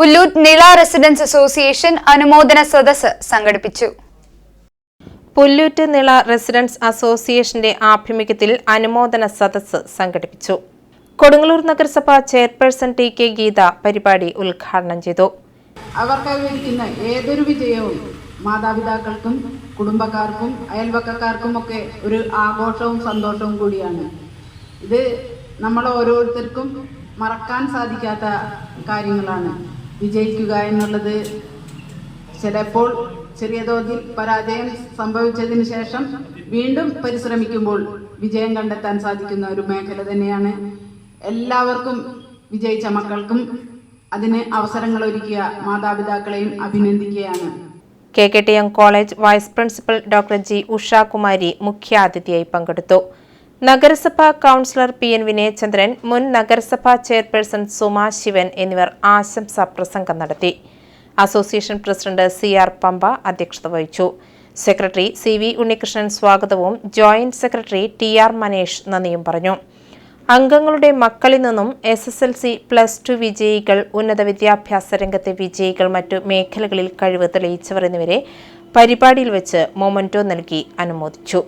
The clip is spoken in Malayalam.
പുല്ലൂറ്റ് നിള റെസിഡൻസ് അസോസിയേഷൻ അനുമോദന സദസ് സംഘടിപ്പിച്ചു. പുല്ലൂറ്റ് നിള റെസിഡൻസ് അസോസിയേഷന്റെ ആഭിമുഖ്യത്തിൽ അനുമോദന സദസ് സംഘടിപ്പിച്ചു. കൊടുങ്ങല്ലൂർ നഗരസഭ ചെയർപേഴ്സൺ ടി കെ ഗീത പരിപാടി ഉദ്ഘാടനം ചെയ്തു. അവർ കൈവരിക്കുന്ന ഏതൊരു വിജയവും മാതാപിതാക്കൾക്കും കുടുംബക്കാർക്കും അയൽവക്കക്കാർക്കും ഒക്കെ ഒരു ആഘോഷവും സന്തോഷവും കൂടിയാണ്. ഇത് നമ്മൾ ഓരോരുത്തർക്കും മറക്കാൻ സാധിക്കാത്ത കാര്യങ്ങളാണ്. വിജയിക്കുക എന്നുള്ളത് ചിലപ്പോൾ ചെറിയ തോതിൽ പരാജയം സംഭവിച്ചതിന് ശേഷം വീണ്ടും പരിശ്രമിക്കുമ്പോൾ വിജയം കണ്ടെത്താൻ സാധിക്കുന്ന ഒരു മേഖല തന്നെയാണ്. എല്ലാവർക്കും വിജയിച്ച മക്കൾക്കും അതിന് അവസരങ്ങൾ ഒരുക്കിയ മാതാപിതാക്കളെയും അഭിനന്ദിക്കുകയാണ്. K K T M college vice principal doctor G Ushakumari മുഖ്യാതിഥിയായി പങ്കെടുത്തു. നഗരസഭാ കൗൺസിലർ പി എൻ വിനയചന്ദ്രൻ മുൻ നഗരസഭാ ചെയർപേഴ്സൺ സുമ ശിവൻ എന്നിവർ ആശംസാ പ്രസംഗം നടത്തി. Association president C R Pampa അധ്യക്ഷത വഹിച്ചു. സെക്രട്ടറി സി വി ഉണ്ണികൃഷ്ണൻ സ്വാഗതവും joint secretary T R Manesh നന്ദിയും പറഞ്ഞു. അംഗങ്ങളുടെ മക്കളിൽ നിന്നും S S L C plus two വിജയികൾ ഉന്നത വിദ്യാഭ്യാസ രംഗത്തെ വിജയികൾ മറ്റു മേഖലകളിൽ കഴിവ് തെളിയിച്ചവർ എന്നിവരെ പരിപാടിയിൽ വെച്ച് മൊമന്റോ നൽകി അനുമോദിച്ചു.